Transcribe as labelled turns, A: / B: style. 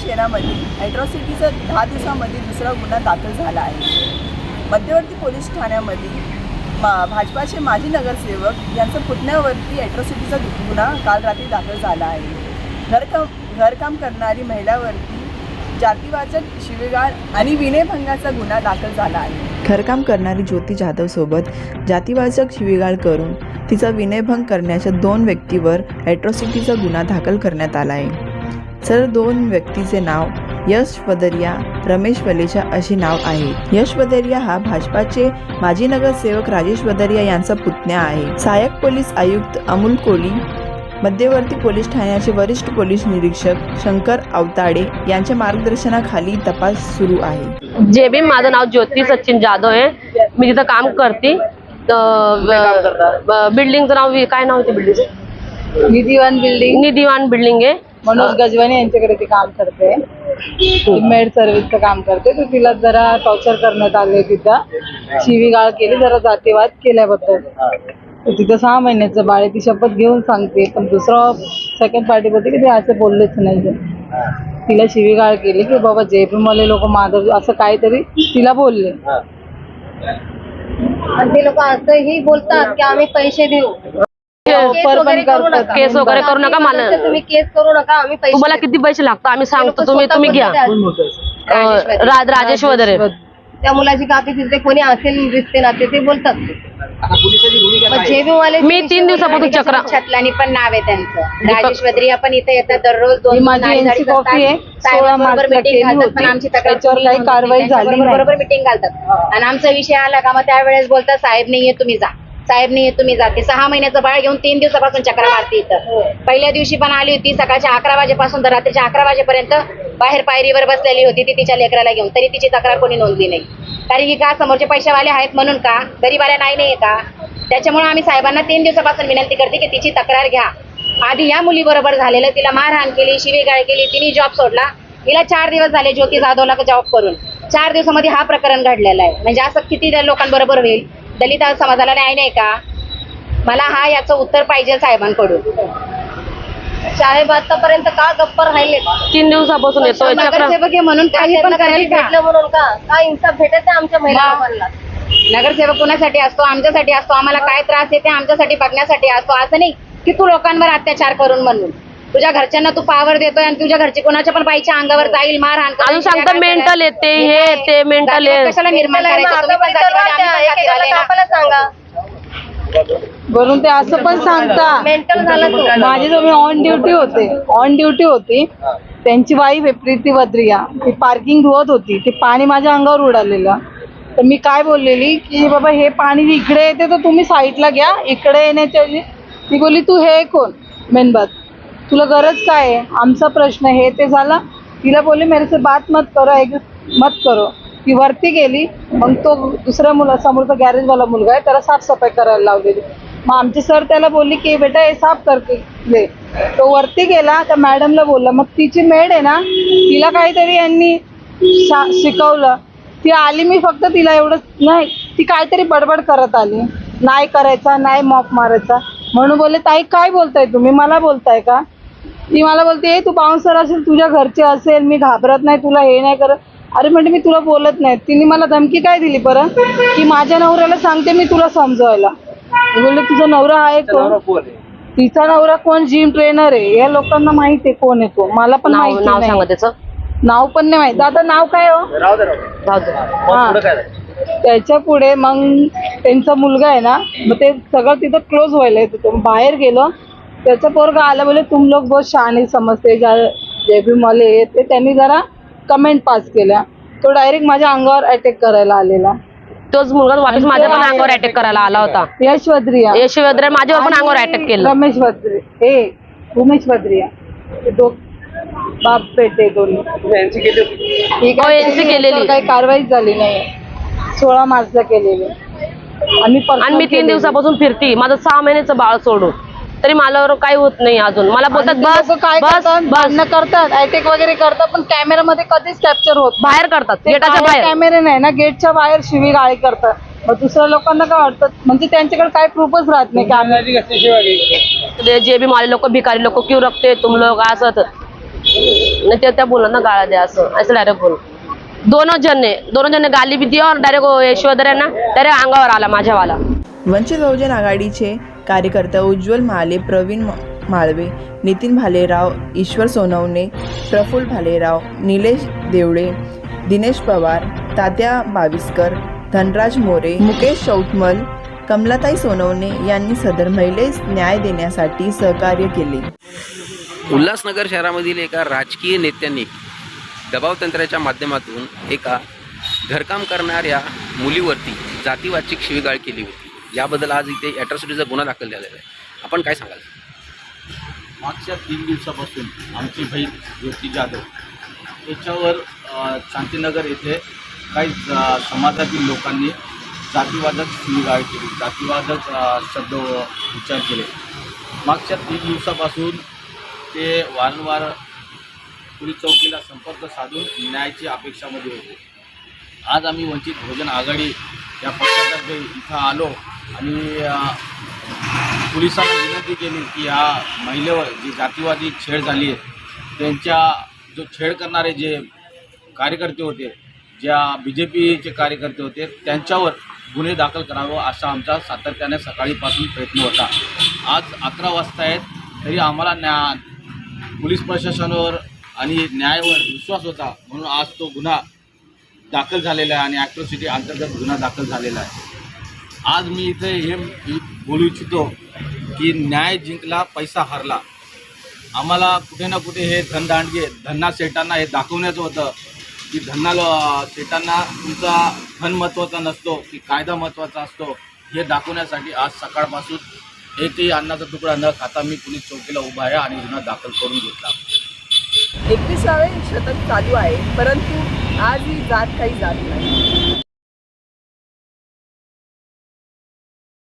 A: शहरामध्ये ॲट्रॉसिटीचा दहा दिवसामध्ये दुसरा गुन्हा दाखल झाला आहे. मध्यवर्ती पोलीस ठाण्यामध्ये मा भाजपाचे माजी नगरसेवक यांचं पुतण्यावरती ॲट्रॉसिटीचा गुन्हा काल रात्री दाखल झाला आहे. घरकाम घरकाम करणारी महिलावरती जातीवाचक शिवीगाळ आणि विनयभंगाचा गुन्हा दाखल झाला आहे. घरकाम करणारी ज्योती जाधव सोबत जातीवाचक शिवीगाळ करून तिचा विनयभंग करण्याच्या दोन व्यक्तीवर ॲट्रॉसिटीचा गुन्हा दाखल करण्यात आला आहे. सर दोन व्यक्तीचे नाव यश वदरिया रमेश वलेचा अशी नाव आहे. यश वदरिया हा भाजपाचे माजी नगरसेवक राजेश वदरिया यांचा पुतण्या आहे. सहाय्यक पोलीस आयुक्त अमोल कोली मध्यवर्ती पोलीस ठाण्याचे वरिष्ठ पोलीस निरीक्षक शंकर अवताडे यांच्या मार्गदर्शनाखाली तपास सुरू आहे.
B: जे बी माझं नाव ज्योती सचिन जाधव आहे. मी तिथं काम करते बिल्डिंगचं नाव काय नाव होते building
C: Nidhivan building.
B: Nidhivan building आहे.
C: मनोज गजवानी यांच्याकडे ती काम करते. मेड सर्व्हिसचं काम करते. तर तिला जरा टॉर्चर करण्यात आले तिथं. शिवीगाळ केली जरा जातीवाद केल्याबद्दल. तर तिथं सहा महिन्याचं बाळ ती शपथ घेऊन सांगते. पण दुसरं सेकंड पार्टी बोलते की ते असं बोललेच नाही. तिला शिवीगाळ केली की बाबा जयपूरवाले लोक माधव असं काहीतरी तिला बोलले.
D: आणि ते लोक असंही बोलतात की आम्ही पैसे देऊ. केस
C: ऑफर
D: वगैरे
C: पण
D: करू
C: करतात.
D: नका.
B: केस वगैरे करू नका मला
D: तुम्ही केस करू नका आम्ही पैसे
B: तुम्हाला. किती पैसे लागतात? आम्ही
D: ते
B: सांगतो तुम्ही तुम्ही घ्या.
D: बोलतात.
B: अं, रा- राजेश वगैरे
D: त्या मुलाची काकी तिथे कोणी असेल रिश्ते नाते ते बोलतात. मग
B: मी तीन दिवसापासून चक्रा
E: छतलानी पण नाव आहे त्यांचं. राजेश वद्रिया पण इथे येतात दररोज
C: ही
E: दोन
C: माझी
E: नाडी
C: NC कॉपी आहे सोळा मार्चला केली होती. त्याच्यावर काही कारवाई. झाली नाही.
E: बरोबर मिटिंग घालतात. आणि आमचा विषय आला का मग त्यावेळेस बोलतात साहेब नाहीये तुम्ही जा. साहेब नाहीये तुम्ही जा ते सहा महिन्याचं बाळ घेऊन तीन दिवसापासून चक्र मारते इथं. पहिल्या दिवशी पण आली होती सकाळच्या अकरा वाजेपासून तर रात्रीच्या अकरा वाजेपर्यंत बाहेर पायरीवर बसलेली होती ती तिच्या लेकराला घेऊन. तरी तिची तक्रार कोणी नोंदली नाही. कारण की का समोरचे पैशावाले आहेत म्हणून का? गरीबाला नाही नाहीये का? त्याच्यामुळे आम्ही साहेबांना तीन दिवसापासून विनंती करते की तिची तक्रार घ्या. आधी या मुलीबरोबर झालेलं तिला मारहाण केली शिवीगाळ केली तिने जॉब सोडला. हिला चार दिवस झाले ज्योती जाधवला जॉब करून. चार दिवसामध्ये हा प्रकरण घडलेला आहे. म्हणजे असं किती लोकांबरोबर होईल? दलित समाजाला न्याय नाही का? मला हा याचं उत्तर पाहिजे साहेबांकडून.
D: साहेब आतापर्यंत का गप्प राहिले
B: तीन दिवसापासून चक्र
E: नगरसेवक आहे म्हणून काही पण करेल का?
D: भेटलं म्हणून का? काय इन्साफ भेटत आहे आमच्या महिला
E: नगरसेवक कुणासाठी असतो? आमच्यासाठी असतो? आम्हाला काय त्रास येते? आमच्यासाठी बघण्यासाठी असतो? असं नाही की तू लोकांवर अत्याचार करून म्हणून. तुझ्या घरच्यांना तू पावर देतोय आणि तुझ्या घरची कोणाच्या पण बाईच्या अंगावर जाईल मारहाण
B: mental
E: करेल.
B: येते,
E: हे काय?
B: ते mental
E: जातीवाद
B: आहे.
E: कशाला निर्माण करायचं?
D: सांगा.
C: वरून ते असं पण सांगता.
D: मेंटल झाला तो.
C: माझी तुम्ही ऑन ड्युटी होते. ऑन ड्युटी होती. त्यांची वाईफ आहे प्रीती वद्रिया ती पार्किंग धुवत होती. ते पाणी माझ्या अंगावर उडालेलं. तर मी काय बोललेली? की बाबा हे पाणी इकडे येते तर तुम्ही साईडला घ्या. इकडे येण्याच्या ती बोलली तू हे कोण? मेनबात तुला गरज काय आहे? आमचा प्रश्न हे ते झाला. तिला बोलली मेरे से बात मत करो. एक मत करो. ती वरती गेली मग तो दुसऱ्या मुला समोरचा गॅरेजवाला मुलगा आहे त्याला साफसफाई करायला लावलेली. मग आमचे सर त्याला बोलली की बेटा हे साफ करते दे तो वरती गेला त्या मॅडमला बोलला मग तिची मेड आहे ना तिला काहीतरी यांनी शिकवलं. ती आली मी फक्त तिला एवढं नाही ती काहीतरी बडबड करत आली. नाही करायचा नाही मॉप मारायचा. म्हणून बोलले ताई काय बोलताय तुम्ही? मला बोलताय का? ती मला बोलते तू बाउन्सर असेल तुझ्या घरचे असेल मी घाबरत नाही तुला हे नाही करत. अरे म्हणजे मी तुला बोलत नाही. तिने मला धमकी काय दिली बरं? की माझ्या नवऱ्याला सांगते मी तुला समजवायला मी बोलले तुझा नवरा आहे कोण? तिचा नवरा कोण? जिम ट्रेनर आहे. या लोकांना माहिती आहे कोण आहे तो. मला पण
B: नाव
C: माहिती
B: नाव
C: नाही.
B: सांगा त्याचं.
C: नाव पण नाही माहिती. दादा नाव काय हो?
B: दे.
C: हा. त्याच्या पुढे मग त्यांचा मुलगा आहे ना मग ते सगळं तिथं क्लोज व्हायला येत. होतं मग बाहेर गेलो. त्याचा पोरगा आला बोले तुम लोग बहुत शहाणे समजते. ज्या जे भी मला येत ते त्यांनी जरा कमेंट पास केल्या. तो डायरेक्ट माझ्या अंगावर अटॅक करायला आलेला.
B: तोच मुलगा वापस माझ्या पण अंगावर अटॅक करायला आला होता.
C: यश वद्रिया
B: यश वगैरे माझ्यावर पण अंगावर अटॅक केलं.
C: रमेश वद्रे हे उमेश वद्रिया ते दो बाप पेटे दोन्ही ही
B: हो,
C: काय
B: NC
C: त्यांनी
B: केलेली.
C: काही कारवाई झाली नाही. सोळा मार्चला केलेली. आणि
B: आणि मी तीन. दिवसापासून फिरती. माझं सहा महिन्याचं बाळ सोडून. तरी मला काही होत नाही अजून. मला बोलतात बस
C: लोकं काय
B: बस
C: करतात?
B: बस.
C: भांडणं करतात अटॅक वगैरे करतात पण कॅमेरामध्ये कधीच कॅप्चर होत नाही.
B: बाहेर करतात
C: ते
B: गेटाच्या बाहेर
C: कॅमेरे नाही ना गेटच्या बाहेर शिवी गाळी करतात. मग दुसऱ्या लोकांना काय वाटतं? म्हणजे त्यांच्याकडे काय प्रूफच राहत नाही
B: जे- जे बी माले लोक भिकारी लोक क्यों रखते तुम लोग असं नहीं तो त्या बोला ना गाळा द्या असं असं डायरेक्ट बोल दोनों ने दोनों ने गाली भी दिया और डायरेक्ट यशोधर है ना डायरेक्ट अंगावर आला माझ्यावाला.
A: वंचित बहुजन आघाडीचे कार्यकर्ता उज्ज्वल महाले प्रवीण माळवे नितीन भालेराव ईश्वर सोनवणे प्रफुल्ल भालेराव निलेश देवळे दिनेश पवार तात्या बाविस्कर धनराज मोरे मुकेश चौतमल कमलाताई सोनवणे यांनी सदर महिलेस न्याय देण्यासाठी सहकार्य केले.
F: उल्हासनगर शहरामधील एका राजकीय नेत्यांनी दबावतंत्राच्या माध्यमातून एका घरकाम करणाऱ्या मुलीवरती जातीवाचिक शिवीगाळ केली होती. याबद्दल आज इथे ॲट्रॉसिटीचा गुन्हा दाखल झालेला आहे. आपण काय सांगाल?
G: मागच्या तीन दिवसापासून आमची बहीण ज्योती जाधव याच्यावर शांतीनगर येथे काही समाजातील लोकांनी जातीवादक शिवीगाळ केली जातीवादक शब्द उच्चार केले. मागच्या तीन दिवसापासून ते वारंवार पोलीस चौकीला संपर्क साधून न्यायाची अपेक्षामध्ये होते. आज आम्ही वंचित भोजन आघाडी या पक्षातर्फे इथं आलो. आणि पोलिसांना विनंती केली की या महिलेवर जी जातीवादी छेड झाली आहे त्यांच्या जो छेड करणारे जे कार्यकर्ते होते ज्या बी जे पीचे कार्यकर्ते होते त्यांच्यावर गुन्हे दाखल करावं असा आमचा सातत्याने सकाळीपासून प्रयत्न होता. आज अकरा वाजता आहेत तरी आम्हाला न्या पोलीस प्रशासनावर आणि न्यायावर विश्वास होता म्हणून आज तो गुन्हा दाखल झालेला आहे आणि ॲट्रॉसिटी अंतर्गत गुन्हा दाखल झालेला आहे. आज मी इथे हे बोलू इच्छितो की न्याय जिंकला पैसा हरला. आम्हाला कुठे ना कुठे हे धनदांडगे धन्ना सेटांना हे दाखवण्याचं होतं की धन्ना सेटांना तुमचा धन महत्त्वाचा नसतो की कायदा महत्त्वाचा असतो हे दाखवण्यासाठी आज सकाळपासून एकही अन्नाचा तुकडा न खाता मी पोलीस चौकीला उभा आहे आणि गुन्हा दाखल करून घेतला.
A: एकविसावे शतक चालू आहे परंतु आज ही जात काही जात नाही.